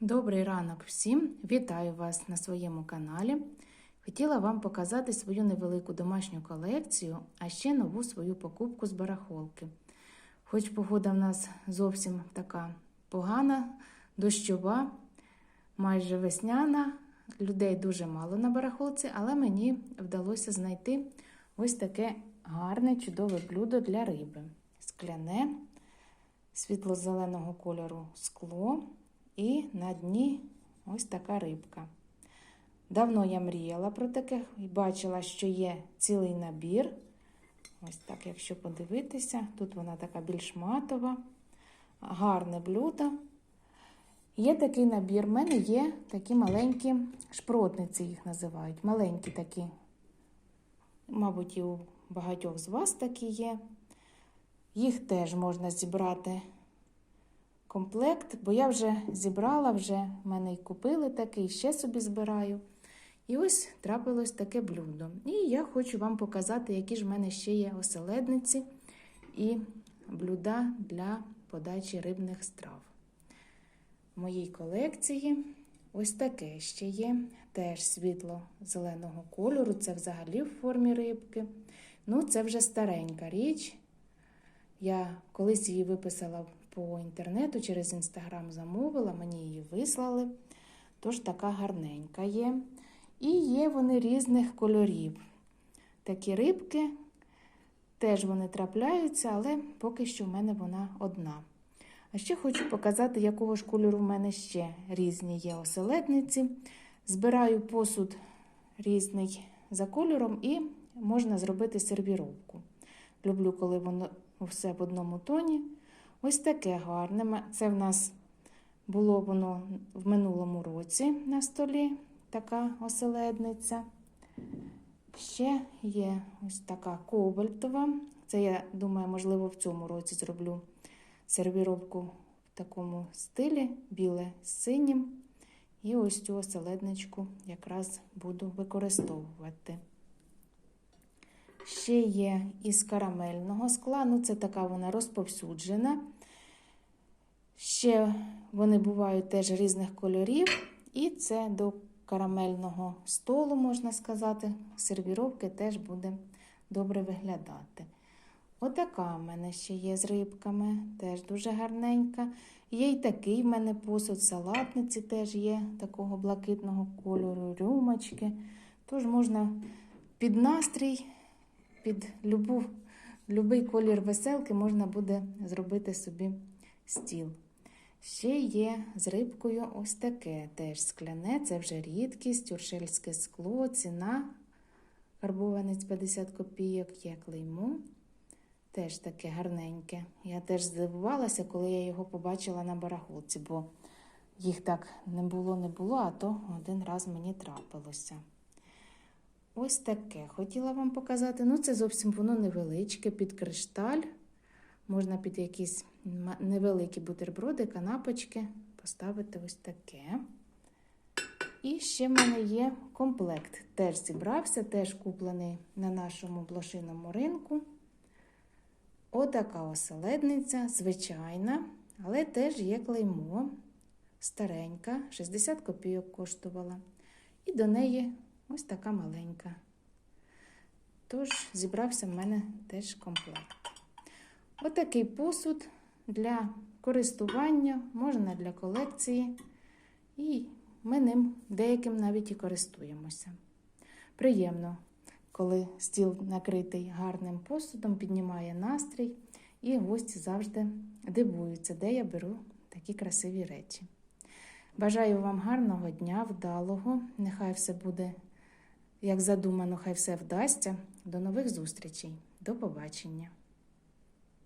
Добрий ранок всім! Вітаю вас на своєму каналі. Хотіла вам показати свою невелику домашню колекцію, а ще нову свою покупку з барахолки. Хоч погода в нас зовсім така погана, дощова, майже весняна, людей дуже мало на барахолці, але мені вдалося знайти ось таке гарне, чудове блюдо для риби. Скляне, світло-зеленого кольору скло. І на дні ось така рибка. Давно я мріяла про таке і бачила, що є цілий набір. Ось так, якщо подивитися, тут вона така більш матова, гарне блюдо. Є такий набір. У мене є такі маленькі шпротниці, їх називають. Маленькі такі. Мабуть, і у багатьох з вас такі є. Їх теж можна зібрати комплект, бо я вже зібрала, вже мене й купили такий, ще собі збираю. І ось трапилось таке блюдо. І я хочу вам показати, які ж в мене ще є оселедниці і блюда для подачі рибних страв. В моїй колекції ось таке ще є. Теж світло-зеленого кольору. Це взагалі в формі рибки. Ну, це вже старенька річ. Я колись її виписала по інтернету через інстаграм замовила, мені її вислали. Тож така гарненька є. І є вони різних кольорів. Такі рибки, теж вони трапляються, але поки що в мене вона одна. А ще хочу показати, якого ж кольору в мене ще різні є оселедниці. Збираю посуд різний за кольором і можна зробити сервіровку. Люблю, коли воно все в одному тоні. Ось таке гарне. Це в нас було воно в минулому році на столі, така оселедниця. Ще є ось така кобальтова. Це, я думаю, можливо, в цьому році зроблю сервіровку в такому стилі, біле з синім. І ось цю оселедничку якраз буду використовувати. Ще є із карамельного скла, ну це така вона розповсюджена. Ще вони бувають теж різних кольорів, і це до карамельного столу, можна сказати, сервіровки теж буде добре виглядати. Отака в мене ще є з рибками, теж дуже гарненька. Є й такий в мене посуд, салатниці теж є такого блакитного кольору, рюмочки. Тож можна під настрій, під любу, любий колір веселки можна буде зробити собі стіл. Ще є з рибкою ось таке теж скляне, це вже рідкість, уршельське скло, ціна. Карбованець 50 копійок, є клеймо. Теж таке гарненьке. Я теж здивувалася, коли я його побачила на барахолці, бо їх так не було, не було, а то один раз мені трапилося. Ось таке хотіла вам показати. Ну, це зовсім воно невеличке, під кришталь. Можна під якісь невеликі бутерброди, канапочки поставити ось таке. І ще в мене є комплект. Теж зібрався, теж куплений на нашому блошиному ринку. Отака оселедниця, звичайна, але теж є клеймо. Старенька, 60 копійок коштувала. І до неї ось така маленька. Тож, зібрався в мене теж комплект. Отакий посуд для користування, можна для колекції, і ми ним деяким навіть і користуємося. Приємно, коли стіл накритий гарним посудом, піднімає настрій, і гості завжди дивуються, де я беру такі красиві речі. Бажаю вам гарного дня, вдалого. Нехай все буде, як задумано, хай все вдасться. До нових зустрічей. До побачення!